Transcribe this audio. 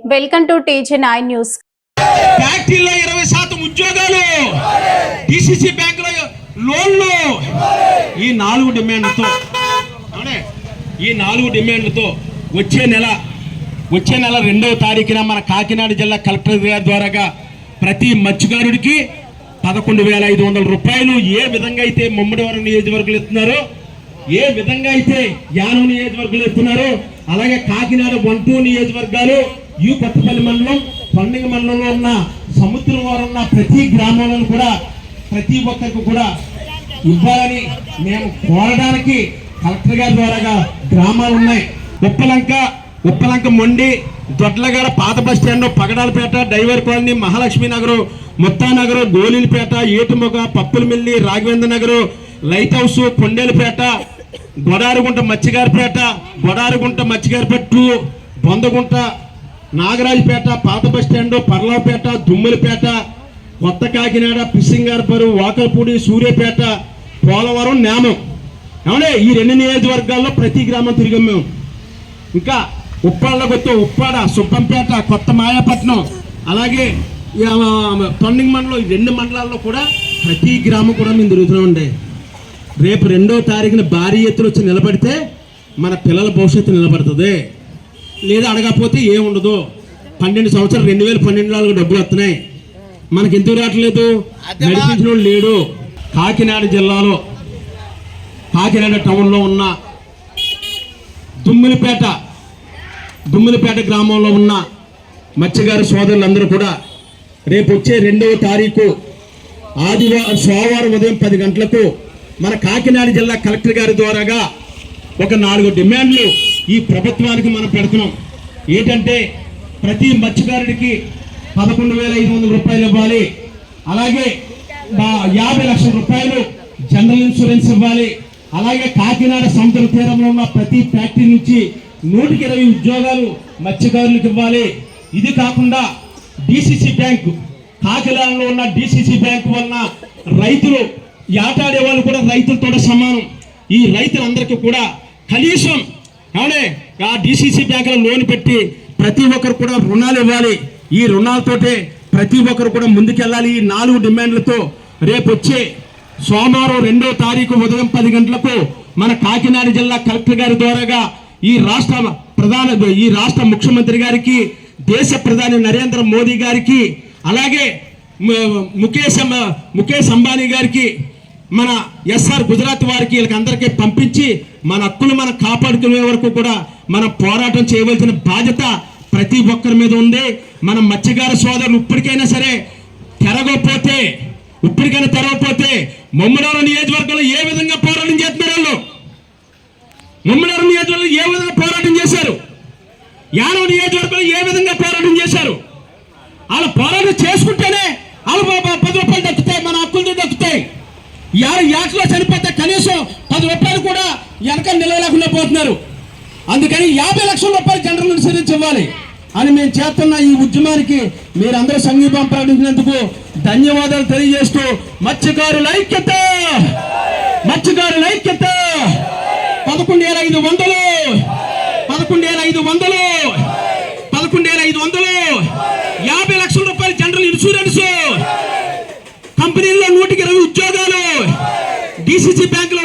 Welcome to TG nine news ఫ్యాక్టరీలో ఇరవై శాతం ఉద్యోగాలు. డిసిసి బ్యాంకులో లోన్లు. ఈ నాలుగు డిమాండ్తో ఈ నాలుగు డిమాండ్లతో వచ్చే నెల వచ్చే నెల రెండవ తారీఖున మన కాకినాడ జిల్లా కలెక్టర్ గారి ద్వారాగా ప్రతి మత్స్యకారుడికి పదకొండు వేల ఐదు వందల రూపాయలు ఏ విధంగా అయితే ముమ్మడివరం నియోజకవర్గంలో ఇస్తున్నారో ఏ విధంగా అయితే యానం నియోజకవర్గంలో ఇస్తున్నారో అలాగే కాకినాడ వన్ టూ నియోజకవర్గాలు ఈ కొత్తపల్లి మండలం పండుగ మండలంలో ఉన్న సముద్రం వారు ఉన్న ప్రతి గ్రామంలో కూడా ప్రతి ఒక్కరికి కూడా ఇవ్వాలని మేము కోరడానికి కలెక్టర్ గారి ద్వారాగా గ్రామాలు ఉన్నాయి. ఉప్పలంక ఉప్పలంక మొండి దొడ్లగడ పాత bus stand Pagadalapeta driver colony Mahalakshmi Nagar Muttanagar Golilapeta Etumoga Pappulamilli Raghavendra Nagar lighthouse Kondelapeta Godarugunta Macchigaripeta Godarugunta Macchigaripeta to Bondagunta Nagarajapeta పాత బస్ స్టాండ్ పర్లాపేట దుమ్ములపేట కొత్త కాకినాడ పిసింగారపరు వాకల్పూడి సూర్యపేట పోలవరం నేమం. ఏమంటే ఈ రెండు నియోజకవర్గాల్లో ప్రతి గ్రామం తిరిగాం మేము. ఇంకా ఉప్పాళ్ళకి వస్తే ఉప్పాడ సుబ్బంపేట కొత్త మాయాపట్నం అలాగే తొండింగ్ మండలం ఈ రెండు మండలాల్లో కూడా ప్రతి గ్రామం కూడా మేము తిరుగుతున్నామండి రేపు రెండో తారీఖున భారీ ఎత్తున వచ్చి నిలబడితే మన పిల్లల భవిష్యత్తు నిలబడుతుంది. లేదా అడగకపోతే ఏముండదు పన్నెండు సంవత్సరాలు రెండు వేల పన్నెండు నాలుగు డబ్బులు వస్తున్నాయి. మనకి ఎందుకు రావట్లేదు? నడిపించిన లేడు. కాకినాడ జిల్లాలో కాకినాడ టౌన్లో ఉన్న దుమ్మిలిపేట దుమ్మిలిపేట గ్రామంలో ఉన్న మత్స్యగారి సోదరులందరూ కూడా రేపు వచ్చే రెండవ తారీఖు ఆదివారం సోమవారం ఉదయం పది గంటలకు మన కాకినాడ జిల్లా కలెక్టర్ గారి ద్వారాగా ఒక నాలుగు డిమాండ్లు ఈ ప్రభుత్వానికి మనం పెడుతున్నాం. ఏంటంటే ప్రతి మత్స్యకారుడికి పదకొండు వేల ఐదు వందల రూపాయలు ఇవ్వాలి. అలాగే యాభై లక్షల రూపాయలు జనరల్ ఇన్సూరెన్స్ ఇవ్వాలి. అలాగే కాకినాడ సముద్ర తీరంలో ఉన్న ప్రతి ఫ్యాక్టరీ నుంచి నూటికి ఇరవై ఉద్యోగాలు మత్స్యకారులకు ఇవ్వాలి. ఇది కాకుండా డిసిసి బ్యాంకు కాకినాడలో ఉన్న డిసిసి బ్యాంకు వలన రైతులు ఆటాడే వాళ్ళు కూడా రైతులతో సమానం. ఈ రైతులందరికీ కూడా కనీసం అవునే ఆ డిసిసి బ్యాంకులో లోన్ పెట్టి ప్రతి ఒక్కరు కూడా రుణాలు ఇవ్వాలి. ఈ రుణాలతోటే ప్రతి ఒక్కరు కూడా ముందుకెళ్ళాలి. ఈ నాలుగు డిమాండ్లతో రేపు వచ్చే సోమవారం రెండో తారీఖు ఉదయం పది గంటలకు మన కాకినాడ జిల్లా కలెక్టర్ గారి ద్వారాగా ఈ రాష్ట్ర ప్రధాన ఈ రాష్ట్ర ముఖ్యమంత్రి గారికి దేశ ప్రధాని నరేంద్ర మోదీ గారికి అలాగే ముఖేష్ ముఖేష్ అంబానీ గారికి మన ఎస్ఆర్ గుజరాత్ వారికి వీళ్ళకి పంపించి మన హక్కులు మనం కాపాడుకునే వరకు కూడా మనం పోరాటం చేయవలసిన బాధ్యత ప్రతి ఒక్కరి మీద ఉంది. మన మత్స్యకార సోదరులు ఇప్పటికైనా సరే తెరగకపోతే ఇప్పటికైనా తెరవకపోతే మమ్మనార నియోజకవర్గంలో ఏ విధంగా పోరాటం చేస్తున్నారు వాళ్ళు? మమ్మనార నియోజకవర్గంలో ఏ విధంగా పోరాటం చేశారు? యాదవ్ నియోజకవర్గంలో ఏ విధంగా పోరాటం చేశారు? వాళ్ళు పోరాటం చేసుకుంటేనే వాళ్ళు పది రూపాయలు దక్కుతాయి మన హక్కులు దక్కుతాయి. యారు యాట్లో చనిపోతే కనీసం పది రూపాయలు కూడా వెనక నిలవలేకుండా పోతున్నారు. అందుకని యాభై లక్షల రూపాయలు జనరల్ ఇన్సూరెన్స్ ఇవ్వాలి. అని మేము చేస్తున్న ఈ ఉద్యమానికి మీరందరూ సంఘీభావం ప్రకటించినందుకు ధన్యవాదాలు తెలియజేస్తూ మత్స్యకారుల ఐక్యత! మత్స్యకారుల ఐక్యత! పదకొండు వేల ఐదు వందలు! పదకొండు వేల ఐదు వందలు! పదకొండు వేల ఐదు వందలు! యాభై లక్షల రూపాయలు జనరల్ ఇన్సూరెన్స్! కంపెనీల్లో నూటికి ఇరవై ఉద్యోగాలు! డిసిసి బ్యాంకులో